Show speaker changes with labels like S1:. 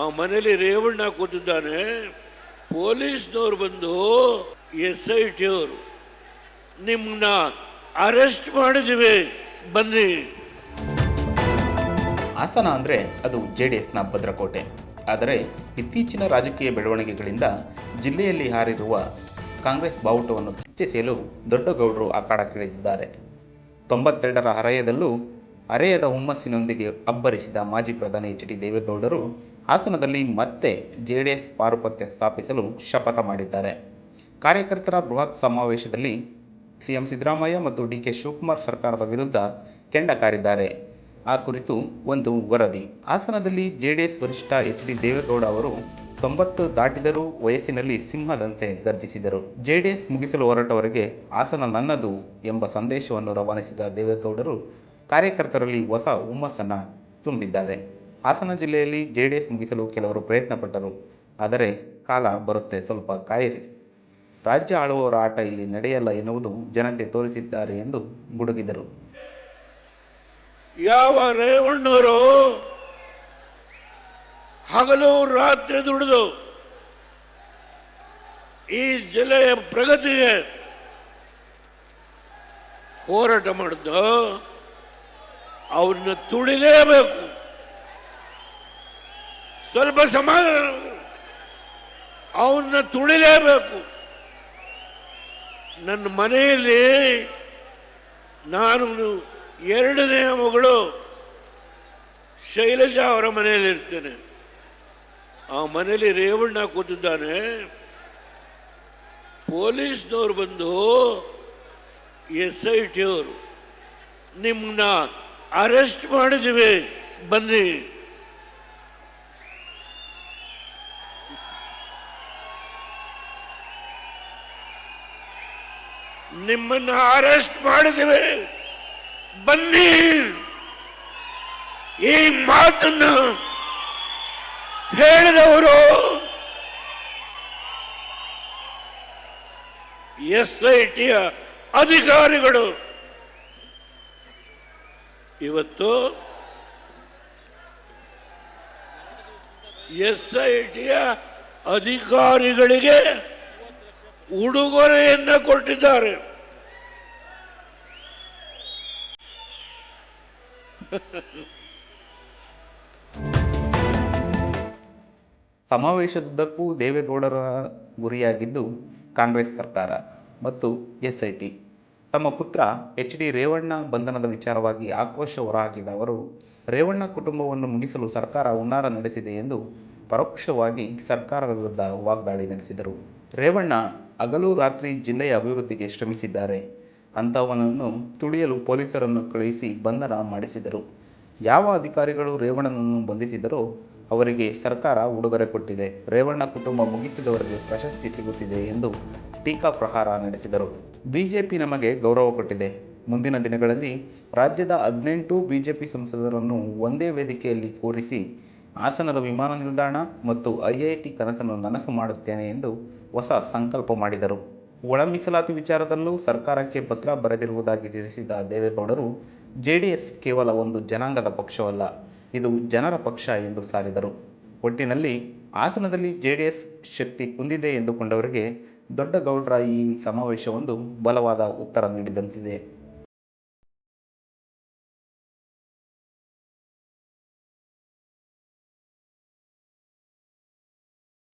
S1: ಆ ಮನೇಲಿ ರೇವಣ್ಣ ಕೂತಿದ್ದಾನೆ. ಪೊಲೀಸ್ನವ್ರು ಬಂದು ಎಸ್ ಐ ಟಿ ಅವರು ನಿಮ್ಮನ್ನ ಅರೆಸ್ಟ್ ಮಾಡಿದ್ದೀವಿ, ಬನ್ನಿ.
S2: ಹಾಸನ ಅಂದರೆ ಅದು ಜೆ ಡಿ ಎಸ್ನ ಭದ್ರಕೋಟೆ. ಆದರೆ ಇತ್ತೀಚಿನ ರಾಜಕೀಯ ಬೆಳವಣಿಗೆಗಳಿಂದ ಜಿಲ್ಲೆಯಲ್ಲಿ ಹಾರಿರುವ ಕಾಂಗ್ರೆಸ್ ಬಾವುಟವನ್ನು ಕಿತ್ತೆಸೆಯಲು ದೊಡ್ಡಗೌಡರು ಅಖಾಡಕ್ಕಿಳಿದಿದ್ದಾರೆ. ತೊಂಬತ್ತೆರಡರ ಹರೆಯದಲ್ಲೂ, ಹರೆಯದ ಹುಮ್ಮಸ್ಸಿನೊಂದಿಗೆ ಅಬ್ಬರಿಸಿದ ಮಾಜಿ ಪ್ರಧಾನಿ ಎಚ್ ಡಿ ದೇವೇಗೌಡರು ಹಾಸನದಲ್ಲಿ ಮತ್ತೆ ಜೆ ಡಿ ಎಸ್ ಪಾರುಪತ್ಯ ಸ್ಥಾಪಿಸಲು ಶಪಥ ಮಾಡಿದ್ದಾರೆ. ಕಾರ್ಯಕರ್ತರ ಬೃಹತ್ ಸಮಾವೇಶದಲ್ಲಿ ಸಿಎಂ ಸಿದ್ದರಾಮಯ್ಯ ಮತ್ತು ಡಿ ಕೆ ಶಿವಕುಮಾರ್ ಸರ್ಕಾರದ ವಿರುದ್ಧ ಕೆಂಡ ಕಾರಿದ್ದಾರೆ. ಆ ಕುರಿತು ಒಂದು ವರದಿ. ಹಾಸನದಲ್ಲಿ ಜೆಡಿಎಸ್ ವರಿಷ್ಠ ಎಚ್ ಡಿ ದೇವೇಗೌಡ ಅವರು ತೊಂಬತ್ತು ದಾಟಿದರೂ ವಯಸ್ಸಿನಲ್ಲಿ ಸಿಂಹದಂತೆ ಗರ್ಜಿಸಿದರು. ಜೆಡಿಎಸ್ ಮುಗಿಸಲು ಹೊರಟವರಿಗೆ ಹಾಸನ ನನ್ನದು ಎಂಬ ಸಂದೇಶವನ್ನು ರವಾನಿಸಿದ ದೇವೇಗೌಡರು ಕಾರ್ಯಕರ್ತರಲ್ಲಿ ಹೊಸ ಹುಮ್ಮಸ್ಸನ್ನು ತುಂಬಿದ್ದಾರೆ. ಹಾಸನ ಜಿಲ್ಲೆಯಲ್ಲಿ ಜೆಡಿಎಸ್ ಮುಗಿಸಲು ಕೆಲವರು ಪ್ರಯತ್ನ ಪಟ್ಟರು ಆದರೆ ಕಾಲ ಬರುತ್ತೆ, ಸ್ವಲ್ಪ ಕಾಯಿರಿ. ರಾಜ್ಯ ಆಳುವವರ ಆಟ ಇಲ್ಲಿ ನಡೆಯಲ್ಲ ಎನ್ನುವುದು ಜನತೆ ತೋರಿಸಿದ್ದಾರೆ ಎಂದು ಗುಡುಗಿದರು.
S1: ಯಾವ ರೇವಣ್ಣವರು ಹಗಲು ರಾತ್ರಿ ದುಡಿದು ಈ ಜಿಲ್ಲೆಯ ಪ್ರಗತಿಗೆ ಹೋರಾಟ ಮಾಡಿದ್ದು ಅವನ್ನ ತುಳಿಲೇಬೇಕು ಸ್ವಲ್ಪ ಸಮಾಧಾನ ಅವನ್ನ ತುಳಿಲೇಬೇಕು. ನನ್ನ ಮನೆಯಲ್ಲಿ ನಾನು ಎರಡನೇ ಮಗಳು ಶೈಲಜಾ ಅವರ ಮನೆಯಲ್ಲಿ ಇರ್ತೇನೆ. ಆ ಮನೆಯಲ್ಲಿ ರೇವಣ್ಣ ಕೂತಿದ್ದಾನೆ. ಪೊಲೀಸ್ನವ್ರು ಬಂದು ಎಸ್ ಐ ಟಿ ಅವರು ನಿಮ್ಮನ್ನ ಅರೆಸ್ಟ್ ಮಾಡಿದ್ದೀವಿ, ಬನ್ನಿ. ನಿಮ್ಮನ್ನ ಅರೆಸ್ಟ್ ಮಾಡಿದ್ದೇವೆ. ಬನ್ನಿ. ಈ ಮಾತನ್ನು ಹೇಳಿದವರು ಎಸ್ ಐ ಟಿಯ ಅಧಿಕಾರಿಗಳು. ಇವತ್ತು ಎಸ್ ಐ ಟಿಯ ಅಧಿಕಾರಿಗಳಿಗೆ ಉಡುಗೊರೆಯನ್ನ ಕೊಟ್ಟಿದ್ದಾರೆ.
S2: ಸಮಾವೇಶದುದ್ದಕ್ಕೂ ದೇವೇಗೌಡರ ಗುರಿಯಾಗಿದ್ದು ಕಾಂಗ್ರೆಸ್ ಸರ್ಕಾರ ಮತ್ತು ಎಸ್ ಐ ಟಿ. ತಮ್ಮ ಪುತ್ರ ಎಚ್ ಡಿ ರೇವಣ್ಣ ಬಂಧನದ ವಿಚಾರವಾಗಿ ಆಕ್ರೋಶ ಹೊರಹಾಕಿದ ಅವರು, ರೇವಣ್ಣ ಕುಟುಂಬವನ್ನು ಮುಗಿಸಲು ಸರ್ಕಾರ ಹುನ್ನಾರ ನಡೆಸಿದೆ ಎಂದು ಪರೋಕ್ಷವಾಗಿ ಸರ್ಕಾರದ ವಿರುದ್ಧ ವಾಗ್ದಾಳಿ ನಡೆಸಿದರು. ರೇವಣ್ಣ ಹಗಲು ರಾತ್ರಿ ಜಿಲ್ಲೆಯ ಅಭಿವೃದ್ಧಿಗೆ ಶ್ರಮಿಸಿದ್ದಾರೆ. ಅಂಥವನನ್ನು ತುಳಿಯಲು ಪೊಲೀಸರನ್ನು ಕಳುಹಿಸಿ ಬಂಧನ ಮಾಡಿಸಿದರು. ಯಾವ ಅಧಿಕಾರಿಗಳು ರೇವಣ್ಣನನ್ನು ಬಂಧಿಸಿದರೋ ಅವರಿಗೆ ಸರ್ಕಾರ ಉಡುಗೊರೆ ಕೊಟ್ಟಿದೆ. ರೇವಣ್ಣ ಕುಟುಂಬ ಮುಗಿಸಿದವರಿಗೆ ಪ್ರಶಸ್ತಿ ಸಿಗುತ್ತಿದೆ ಎಂದು ಟೀಕಾ ಪ್ರಹಾರ ನಡೆಸಿದರು. ಬಿಜೆಪಿ ನಮಗೆ ಗೌರವ ಕೊಟ್ಟಿದೆ. ಮುಂದಿನ ದಿನಗಳಲ್ಲಿ ರಾಜ್ಯದ ಹದಿನೆಂಟು ಬಿಜೆಪಿ ಸಂಸದರನ್ನು ಒಂದೇ ವೇದಿಕೆಯಲ್ಲಿ ಕೂರಿಸಿ ಹಾಸನದ ವಿಮಾನ ನಿಲ್ದಾಣ ಮತ್ತು ಐಐಟಿ ಕನಸನ್ನು ನನಸು ಮಾಡುತ್ತೇನೆ ಎಂದು ಹೊಸ ಸಂಕಲ್ಪ ಮಾಡಿದರು. ಒಳ ಮೀಸಲಾತಿ ವಿಚಾರದಲ್ಲೂ ಸರ್ಕಾರಕ್ಕೆ ಪತ್ರ ಬರೆದಿರುವುದಾಗಿ ತಿಳಿಸಿದ ದೇವೇಗೌಡರು ಜೆಡಿಎಸ್ ಕೇವಲ ಒಂದು ಜನಾಂಗದ ಪಕ್ಷವಲ್ಲ, ಇದು ಜನರ ಪಕ್ಷ ಎಂದು ಸಾರಿದರು. ಒಟ್ಟಿನಲ್ಲಿ ಹಾಸನದಲ್ಲಿ ಜೆಡಿಎಸ್ ಶಕ್ತಿ ಕುಂದಿದೆ ಎಂದುಕೊಂಡವರಿಗೆ ದೊಡ್ಡಗೌಡರ ಈ ಸಮಾವೇಶವೊಂದು ಬಲವಾದ ಉತ್ತರ ನೀಡಿದಂತಿದೆ.